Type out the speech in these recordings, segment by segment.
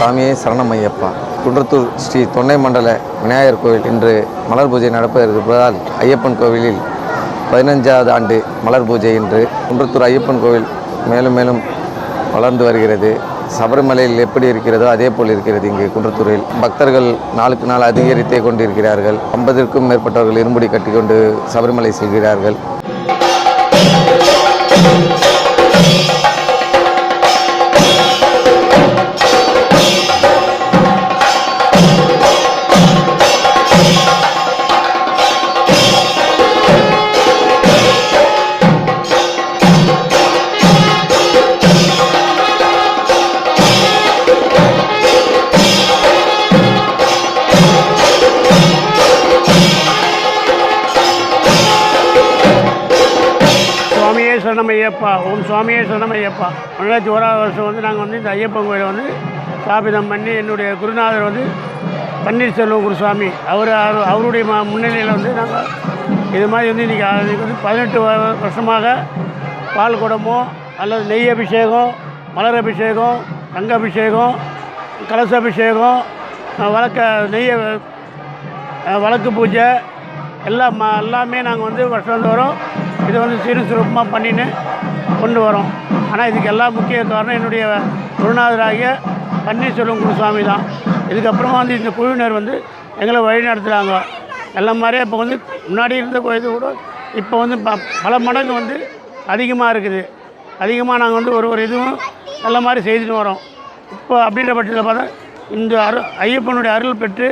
சாமியே சரணமையப்பா. குன்றத்தூர் ஸ்ரீ தொன்னை மண்டல விநாயகர் கோவில் இன்று மலர் பூஜை நடப்ப இருப்பதால் ஐயப்பன் கோவிலில் பதினஞ்சாவது ஆண்டு மலர் பூஜை இன்று குன்றத்தூர் ஐயப்பன் கோவில் மேலும் மேலும் வளர்ந்து வருகிறது. சபரிமலையில் எப்படி இருக்கிறதோ அதே போல் இருக்கிறது இங்கு குன்றத்தூரில். பக்தர்கள் நாளுக்கு நாள் அதிகரித்தே கொண்டிருக்கிறார்கள். ஐம்பதிற்கும் மேற்பட்டவர்கள் இருமுடி கட்டிக்கொண்டு சபரிமலை செல்கிறார்கள். ஐயப்பா ஓம் சுவாமியே சரணம் ஐயப்பா. ரெண்டாயிரத்தி ஓராவது வருஷம் வந்து நாங்கள் வந்து இந்த ஐயப்பன் கோயிலை வந்து ஸ்தாபிதம் பண்ணி என்னுடைய குருநாதர் வந்து பன்னீர்செல்வம் குருசாமி அவர் அவர்- அவருடைய ம முன்னிலையில் வந்து நாங்கள் இது மாதிரி வந்து இன்றைக்கி அதுக்கு வந்து பதினெட்டு வ- வருஷமாக பால் குடமோ அல்லது நெய் அபிஷேகம் மலர் அபிஷேகம் தங்க அபிஷேகம் கலச அபிஷேகம் வழக்க நெய் வழக்கு பூஜை எல்லாம் ம- எல்லாமே நாங்கள் வந்து வருஷந்தோறும் இதை வந்து சீரும் சிறப்புமாக பண்ணின்னு கொண்டு வரோம். ஆனால் இதுக்கு எல்லா முக்கிய காரணம் என்னுடைய குருநாதராகிய பன்னீர்செல்வம் குருசாமி தான். இதுக்கப்புறமா வந்து இந்த குழுவினர் வந்து எங்களை வழி நடத்துகிறாங்க எல்லாம் மாதிரியே இப்போ வந்து முன்னாடி இருந்த கோயில் கூட இப்போ வந்து ப பல மடங்கு வந்து அதிகமாக இருக்குது. அதிகமாக நாங்கள் வந்து ஒரு ஒரு இதுவும் நல்ல மாதிரி செய்துட்டு வரோம். இப்போ அப்படின்ற பட்சத்தில் பார்த்தா இந்த அரு ஐயப்பனுடைய அருள் பெற்று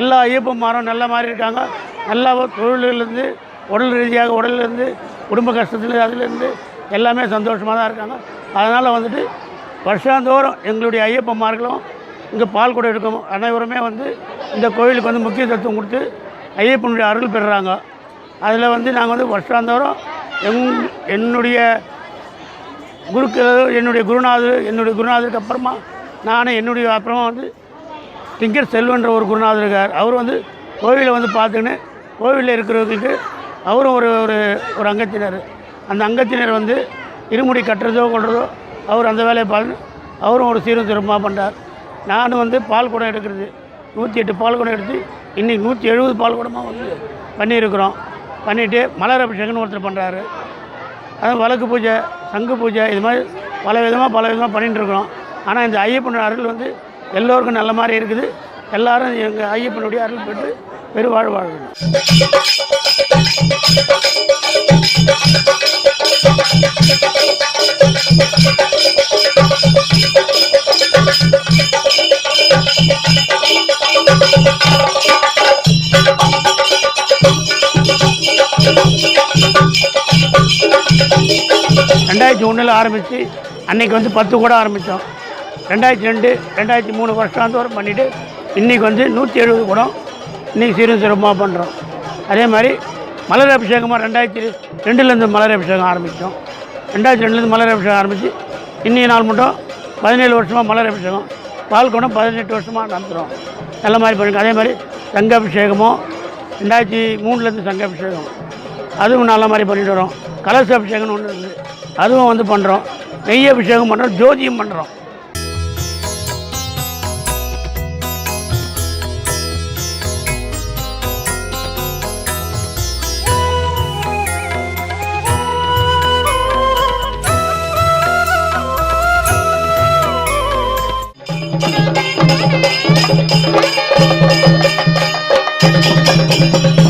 எல்லா ஐயப்பன் மரம் நல்ல மாதிரி இருக்காங்க. நல்லா தொழிலிருந்து உடல் ரீதியாக உடல்லேருந்து குடும்ப கஷ்டத்தில் அதுலேருந்து எல்லாமே சந்தோஷமாக தான் இருக்காங்க. அதனால் வந்துட்டு வருஷாந்தோறும் எங்களுடைய ஐயப்பன்மார்களும் இங்கே பால் கூட இருக்கும் அனைவருமே வந்து இந்த கோயிலுக்கு வந்து முக்கியத்துவம் கொடுத்து ஐயப்பனுடைய அருள் பெறுறாங்க. அதில் வந்து நாங்கள் வந்து வருஷாந்தோறும் எங் என்னுடைய குருக்கள் என்னுடைய குருநாதர் என்னுடைய குருநாதருக்கு அப்புறமா நானும் என்னுடைய அப்புறமா வந்து திங்கர் செல்வன்ற ஒரு குருநாதர் இருக்கார். அவர் வந்து கோவிலை வந்து பார்த்துக்கின்னு கோவிலில் இருக்கிறவங்களுக்கு அவரும் ஒரு ஒரு ஒரு அங்கத்தினர். அந்த அங்கத்தினர் வந்து இருமுடி கட்டுறதோ கொள்றதோ அவர் அந்த வேலையை பார்த்து அவரும் ஒரு சீரும் சிறப்பாக பண்ணுறார் நானும் வந்து பால் குடம் எடுக்கிறது. நூற்றி எட்டு பால் குடம் எடுத்து இன்றைக்கி நூற்றி எழுபது பால் குடமாக வந்து பண்ணியிருக்கிறோம். பண்ணிவிட்டு மலர் அபிஷேகம்னு ஒருத்தர் பண்ணுறாரு அதுவும் வழக்கு பூஜை சங்கு பூஜை இது மாதிரி பல விதமாக பல விதமாக பண்ணிட்டு இருக்கிறோம் ஆனால் இந்த ஐயப்பன் அருள் வந்து எல்லோருக்கும் நல்ல மாதிரி இருக்குது. எல்லாரும் எங்கள் ஐயப்பனுடைய அருள் பெற்று பெருவாழ் வாழணும் ரெண்டாயிரத்தி ஒன்றில் ஆரம்பித்து அன்னைக்கு வந்து பத்து கூட ஆரம்பித்தோம் ரெண்டாயிரத்தி ரெண்டு ரெண்டாயிரத்தி மூணு வருஷாந்தோறும் பண்ணிவிட்டு இன்றைக்கி வந்து நூற்றி எழுபது குடம் இன்றைக்கி சீரும் சிறப்பாக பண்ணுறோம் அதே மாதிரி மலர் அபிஷேகமாக ரெண்டாயிரத்தி ரெண்டுலேருந்து மலர் அபிஷேகம் ஆரம்பித்தோம் ரெண்டாயிரத்தி ரெண்டுலேருந்து மலர் அபிஷேகம் ஆரம்பித்து இன்றைய நாள் மட்டும் பதினேழு வருஷமாக மலர் அபிஷேகம். பால் பதினெட்டு வருஷமாக நடத்துகிறோம் நல்ல மாதிரி பண்ணுங்க. அதே மாதிரி சங்க அபிஷேகமும் ரெண்டாயிரத்தி மூணுலேருந்து சங்க அபிஷேகம். அதுவும் நல்ல மாதிரி பண்ணிட்டு வரோம். கலச அபிஷேகம்னு ஒன்று இருக்குது அதுவும் வந்து பண்ணுறோம் நெய் அபிஷேகம் பண்ணுறோம் ஜோதியும் பண்ணுறோம் Thank you.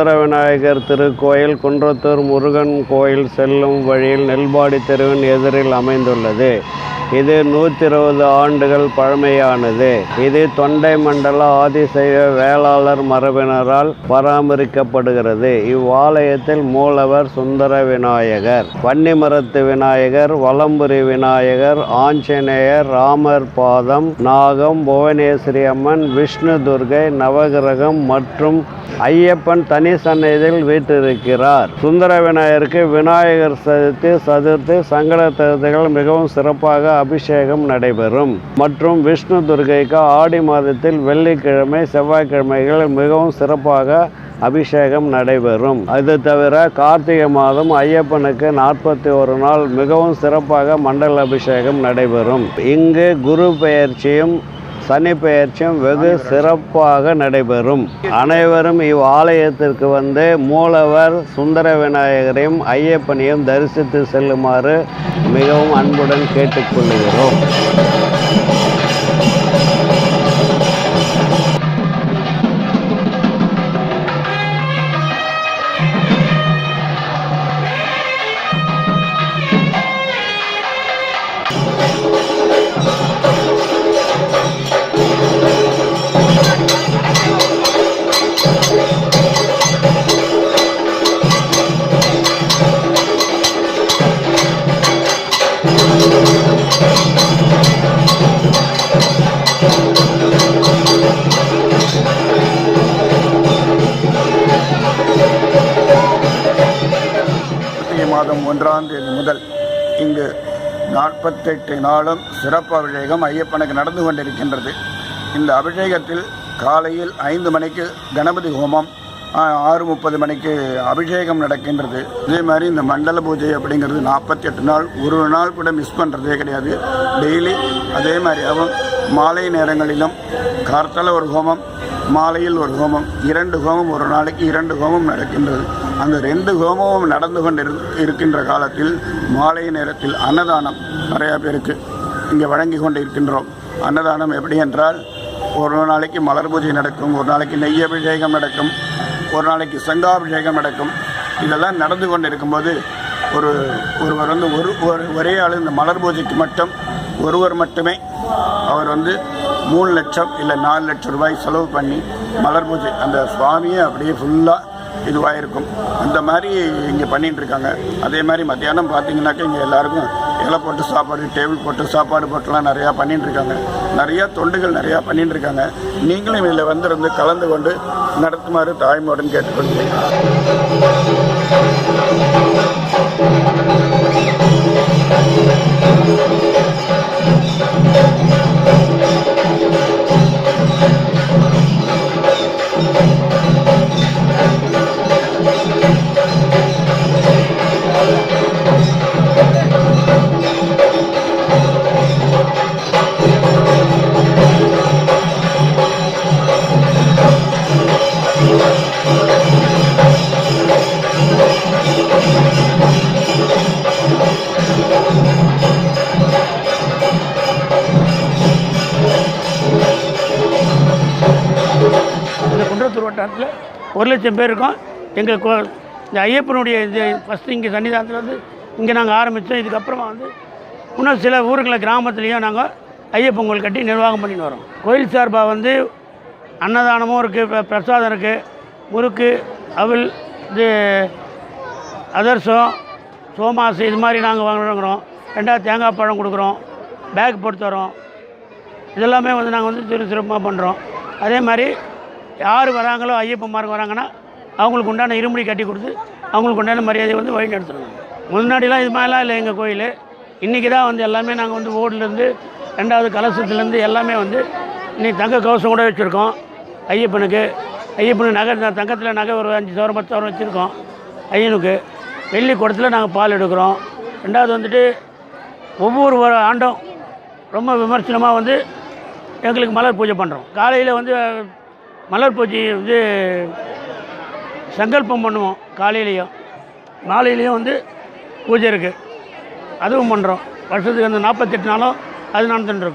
சுந்தர விநாயகர் திருக்கோயில் குன்றத்தூர் முருகன் கோயில் செல்லும் வழியில் நெல்பாடி தெருவின் எதிரில் அமைந்துள்ளது. இது நூற்றி இருபது ஆண்டுகள் பழமையானது. இது தொண்டை மண்டல ஆதிசைவ வேளாளர் மரபினரால் பராமரிக்கப்படுகிறது. இவ்வாலயத்தில் மூலவர் சுந்தர விநாயகர் வன்னிமரத்து விநாயகர் வலம்புரி விநாயகர் ஆஞ்சநேயர் ராமர் பாதம் நாகம் புவனேஸ்வரி அம்மன் விஷ்ணு துர்கை நவகிரகம் மற்றும் ஐயப்பன் தனி சன்னதியில் வீட்டிருக்கிறார் சுந்தர விநாயகருக்கு விநாயகர் சதுர்த்தி சதுர்த்தி சங்கட சதுர்த்திகள் மிகவும் சிறப்பாக அபிஷேகம் நடைபெறும். மற்றும் விஷ்ணு துர்கைக்கு ஆடி மாதத்தில் வெள்ளிக்கிழமை செவ்வாய்க்கிழமைகள் மிகவும் சிறப்பாக அபிஷேகம் நடைபெறும். அது தவிர கார்த்திகை மாதம் ஐயப்பனுக்கு நாற்பத்தி ஒரு நாள் மிகவும் சிறப்பாக மண்டல அபிஷேகம் நடைபெறும். இங்கு குரு பெயர்ச்சியும் சனி பெயர்ச்சியும் வெகு சிறப்பாக நடைபெறும். அனைவரும் இவ்வாலயத்திற்கு வந்து மூலவர் சுந்தர விநாயகரையும் ஐயப்பனையும் தரிசித்து செல்லுமாறு மிகவும் அன்புடன் கேட்டுக்கொள்கிறோம் ஒன்றாம் தேதி முதல் இங்கு நாற்பத்தெட்டு நாளும் சிறப்பு அபிஷேகம் ஐயப்பனுக்கு நடந்து கொண்டிருக்கின்றது. இந்த அபிஷேகத்தில் காலையில் ஐந்து மணிக்கு கணபதி ஹோமம் ஆறு முப்பது மணிக்கு அபிஷேகம் நடக்கின்றது. இதே மாதிரி இந்த மண்டல பூஜை அப்படிங்கிறது நாற்பத்தி எட்டு நாள் ஒரு நாள் கூட மிஸ் பண்ணுறதே கிடையாது. டெய்லி அதே மாதிரியாகவும் மாலை நேரங்களிலும் கார்த்தால ஒரு ஹோமம் மாலையில் ஒரு ஹோமம் இரண்டு ஹோமம் ஒரு நாளைக்கு இரண்டு ஹோமம் நடக்கின்றது. அந்த ரெண்டு ஹோமமும் நடந்து கொண்டு இருக்கின்ற காலத்தில் மாலை நேரத்தில் அன்னதானம் நிறையா பேருக்கு இங்கே வழங்கி கொண்டு இருக்கின்றோம் அன்னதானம் எப்படி என்றால் ஒரு நாளைக்கு மலர் பூஜை நடக்கும் ஒரு நாளைக்கு நெய் அபிஷேகம் நடக்கும் ஒரு நாளைக்கு சங்காபிஷேகம் நடக்கும். இதெல்லாம் நடந்து கொண்டு இருக்கும்போது ஒரு ஒருவர் வந்து ஒரு ஒரு ஒரே ஆள் இந்த மலர் பூஜைக்கு மட்டும் ஒருவர் மட்டுமே அவர் வந்து மூணு லட்சம் இல்லை நாலு லட்சம் ரூபாய் செலவு பண்ணி மலர் பூஜை. அந்த சுவாமியை அப்படியே ஃபுல்லாக இதுவாக இருக்கும் அந்த மாதிரி இங்கே பண்ணிட்டு இருக்காங்க அதே மாதிரி மத்தியானம் பார்த்தீங்கன்னாக்கா இங்கே எல்லாருக்கும் இலை போட்டு சாப்பாடு டேபிள் போட்டு சாப்பாடு போட்டுலாம் நிறையா பண்ணிட்டு இருக்காங்க நிறையா தொண்டுகள் நிறையா பண்ணிட்டு இருக்காங்க நீங்களும் இதில் வந்திருந்து கலந்து கொண்டு நடத்துமாறு தாய்மோடன் கேட்டுக்கொள்கிறேன். லட்சம் பேர் இருக்கோம். எங்கள் கோ இந்த ஐயப்பனுடைய இது ஃபஸ்ட்டு இங்கே சன்னிதானத்தில் வந்து இங்கே நாங்கள் ஆரம்பித்தோம் இதுக்கப்புறமா வந்து இன்னும் சில ஊருகளில் கிராமத்துலேயும் நாங்கள் ஐயப்பன் கோயில் கட்டி நிர்வாகம் பண்ணிட்டு வரோம். கோயில் சார்பாக வந்து அன்னதானமும் இருக்குது பிரசாதம் இருக்குது முறுக்கு அவல் இது அதர்சம் சோமாசு இது மாதிரி நாங்கள் வாங்குறோம். ரெண்டாவது தேங்காய் பழம் கொடுக்குறோம். பேக் போட்டு தரோம். இதெல்லாமே வந்து நாங்கள் வந்து சிறு சிறப்பாக பண்ணுறோம் அதே மாதிரி யார் வராங்களோ ஐயப்பன்மார்கள் வராங்கன்னா அவங்களுக்கு உண்டான இருமுடி கட்டி கொடுத்து அவங்களுக்கு உண்டான மரியாதையை வந்து வழி நடத்தணும். முன்னாடிலாம் இது மாதிரிலாம் இல்லை எங்கள் கோயில். இன்றைக்கி தான் வந்து எல்லாமே நாங்கள் வந்து ஓடுலேருந்து ரெண்டாவது கலசத்துலேருந்து எல்லாமே வந்து இன்றைக்கி தங்க கவசம் கூட வச்சுருக்கோம். ஐயப்பனுக்கு. ஐயப்பனுக்கு நகை தங்கத்தில் நகை ஒரு அஞ்சு சவரம் பத்து சவரம் வச்சுருக்கோம். ஐயனுக்கு. வெள்ளி குடத்தில் நாங்கள் பால் எடுக்கிறோம். ரெண்டாவது வந்துட்டு ஒவ்வொரு ஒரு ஆண்டும் ரொம்ப விமர்சனமாக வந்து எங்களுக்கு மலர் பூஜை பண்ணுறோம் காலையில் வந்து மலர் பூஜை வந்து சங்கல்பம் பண்ணுவோம் காலையிலையும். மாலையிலையும் வந்து பூஜை இருக்குது அதுவும் பண்ணுறோம் வருஷத்துக்கு அந்த நாற்பத்தெட்டு நாளும் அது நடந்துட்டு